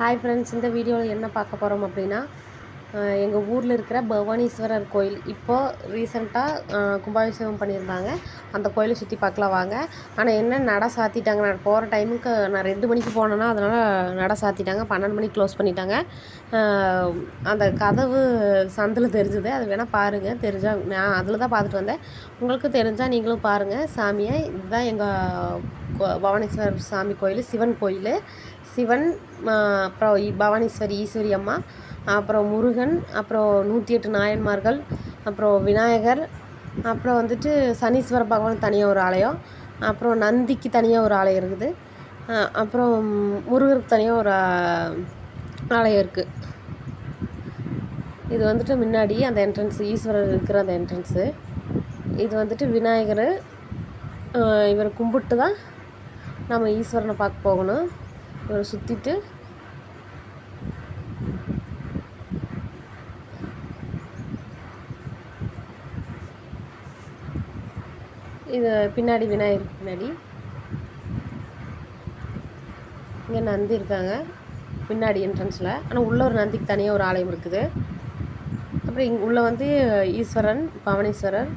Hi friends இந்த வீடியோவில் என்ன பார்க்க போகிறோம் அப்படின்னா எங்கள் ஊரில் இருக்கிற பவானீஸ்வரர் கோயில். இப்போது ரீசெண்டாக கும்பாபிஷேகம் பண்ணியிருந்தாங்க. அந்த கோயிலை சுற்றி பார்க்கலாம் வாங்க. ஆனால் என்ன நடை சாத்திட்டாங்க? நான் போகிற டைமுக்கு நான் ரெண்டு மணிக்கு போனேன்னா அதனால் நடை சாத்திட்டாங்க. பன்னெண்டு மணிக்கு க்ளோஸ் பண்ணிட்டாங்க. அந்த கதவு சந்தில் தெரிஞ்சுது. அது வேணால் பாருங்கள் தெரிஞ்சால் நான் அதில் தான் பார்த்துட்டு வந்தேன். உங்களுக்கு தெரிஞ்சால் நீங்களும் பாருங்கள் சாமியை இதுதான் எங்கள் பவானீஸ்வரர் சாமி கோயில் சிவன் கோயில். சிவன் அப்புறம் பவானீஸ்வரி ஈஸ்வரி அம்மா அப்புறம் முருகன் அப்புறம் நூற்றி எட்டு நாயன்மார்கள் அப்புறம் விநாயகர் அப்புறம் வந்துட்டு சனீஸ்வர பகவான் தனியாக ஒரு ஆலயம் அப்புறம் நந்திக்கு தனியாக ஒரு ஆலயம் இருக்குது. அப்புறம் முருகருக்கு தனியாக ஒரு ஆலயம் இருக்குது இது வந்துட்டு முன்னாடி அந்த என்ட்ரன்ஸ் ஈஸ்வரர் இருக்கிற அந்த என்ட்ரன்ஸு இது வந்துட்டு விநாயகர் இவரை கும்பிட்டு தான் நம்ம ஈஸ்வரனை பார்க்க போகணும். இவரை சுற்றிட்டு இது பின்னாடி விநாயகர் பின்னாடி. இங்கே நந்தி இருக்காங்க. பின்னாடி என்ட்ரன்ஸில் ஆனால் உள்ளே ஒரு நந்திக்கு தனியாக ஒரு ஆலயம் இருக்குது. அப்புறம் இங்கே உள்ளே வந்து ஈஸ்வரன் பவனீஸ்வரர்.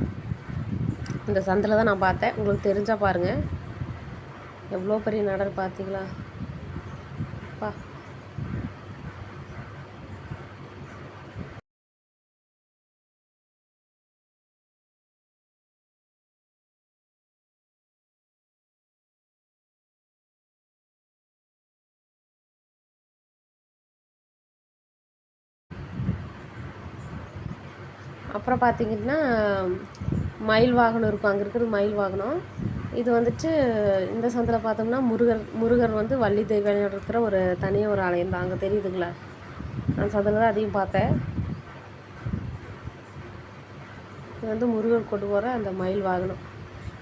இந்த சந்தில் தான் நான் பார்த்தேன். உங்களுக்கு தெரிஞ்சால் பாருங்கள் எவ்வளோ பெரிய நடர் பார்த்தீங்களா? பா. அப்புறம் பார்த்தீங்கன்னா மயில் வாகனம் இருக்கும். அங்கே இருக்கிறது மயில் வாகனம். இது வந்துட்டு இந்த சந்தில் பார்த்தோம்னா முருகர் முருகர் வந்து வள்ளி தெய்வம் இருக்கிற ஒரு தனியாக ஒரு ஆலயம் தான். அங்கே தெரியுதுங்களா? நான் சந்தில் தான் அதையும் பார்த்தேன். இது வந்து முருகர் கொண்டு போகிற அந்த மயில் வாகனம்.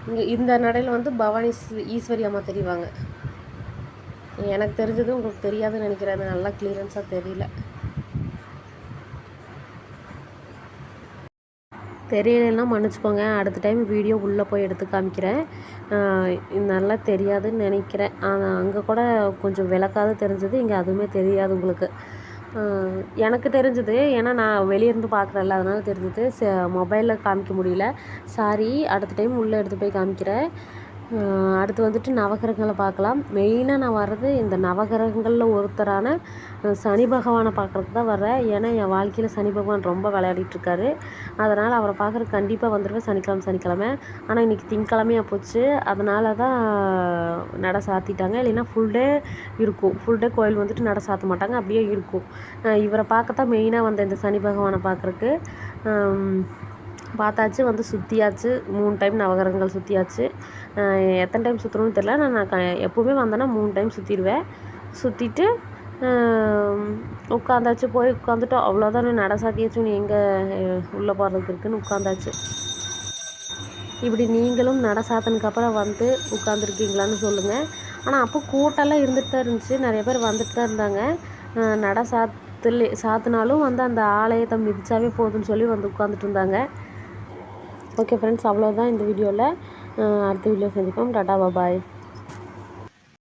இங்கே இந்த நடையில் வந்து பவானி ஈஸ்வரி அம்மா தெரிவாங்க. எனக்கு தெரிஞ்சது உங்களுக்கு தெரியாதுன்னு நினைக்கிறேன். அது நல்லா கிளியரன்ஸாக தெரியல. தெரியலைன்னா மன்னிச்சுக்கோங்க. அடுத்த டைம் வீடியோ உள்ளே போய் எடுத்து காமிக்கிறேன். நல்லா தெரியாதுன்னு நினைக்கிறேன். ஆனால் அங்கே கூட கொஞ்சம் விளக்காது தெரிஞ்சது. இங்கே அதுவுமே தெரியாது உங்களுக்கு. எனக்கு தெரிஞ்சது. ஏன்னா நான் வெளிய இருந்து பார்க்குறேன்ல அதனால தெரிஞ்சது. மொபைலில் காமிக்க முடியல. சாரி அடுத்த டைம் உள்ளே எடுத்து போய் காமிக்கிறேன். அடுத்து வந்துட்டு நவகிரகங்களை பார்க்கலாம். மெயினாக நான் வர்றது இந்த நவகிரகங்களில் ஒருத்தரான சனி பகவானை பார்க்குறதுக்கு தான் வர்றேன். ஏன்னா என் வாழ்க்கையில் சனி பகவான் ரொம்ப விளையாடிட்டுருக்காரு அதனால் அவரை பார்க்குறதுக்கு கண்டிப்பாக வந்துடுவேன் சனிக்கிழமை சனிக்கிழமை. ஆனால் இன்றைக்கி திங்கக்கிழமையாக போச்சு. அதனால தான் நடை சாத்திட்டாங்க. இல்லைன்னா ஃபுல் டே இருக்கும். ஃபுல் டே கோயில் வந்துட்டு நடை சாத்த மாட்டாங்க. அப்படியே இருக்கும். இவரை பார்க்க தான் மெயினாக வந்தேன் இந்த சனி பகவானை பார்க்குறக்கு பார்த்தாச்சு வந்து சுற்றியாச்சு மூணு டைம் நவகிரகங்கள் சுற்றியாச்சு எத்தனை டைம் சுற்றணும்னு தெரில நான் நான் க எப்போவுமே வந்தேன்னா மூணு டைம் சுற்றிடுவேன் சுற்றிட்டு உட்காந்தாச்சு. போய் உட்காந்துட்டோம் அவ்வளோதான் நட சாத்தியாச்சு. நீ எங்கே உள்ளே போகிறதுக்கு இருக்குன்னு உட்காந்தாச்சு. இப்படி நீங்களும் நட சாத்தனுக்கு அப்புறம் வந்து உட்காந்துருக்கீங்களான்னு சொல்லுங்கள் ஆனால் அப்போ கூட்டெல்லாம் இருந்துட்டு தான் இருந்துச்சு. நிறைய பேர் வந்துட்டு தான் இருந்தாங்க. நட சாத்துல சாத்தினாலும் வந்து அந்த ஆலயத்தை மிதிச்சாவே போதும்னு சொல்லி வந்து உட்காந்துட்டு இருந்தாங்க. ஓகே ஃப்ரெண்ட்ஸ் அவ்வளோதான் இந்த வீடியோவில் அடுத்த வீடியோ சந்திப்போம். டாடா பாய்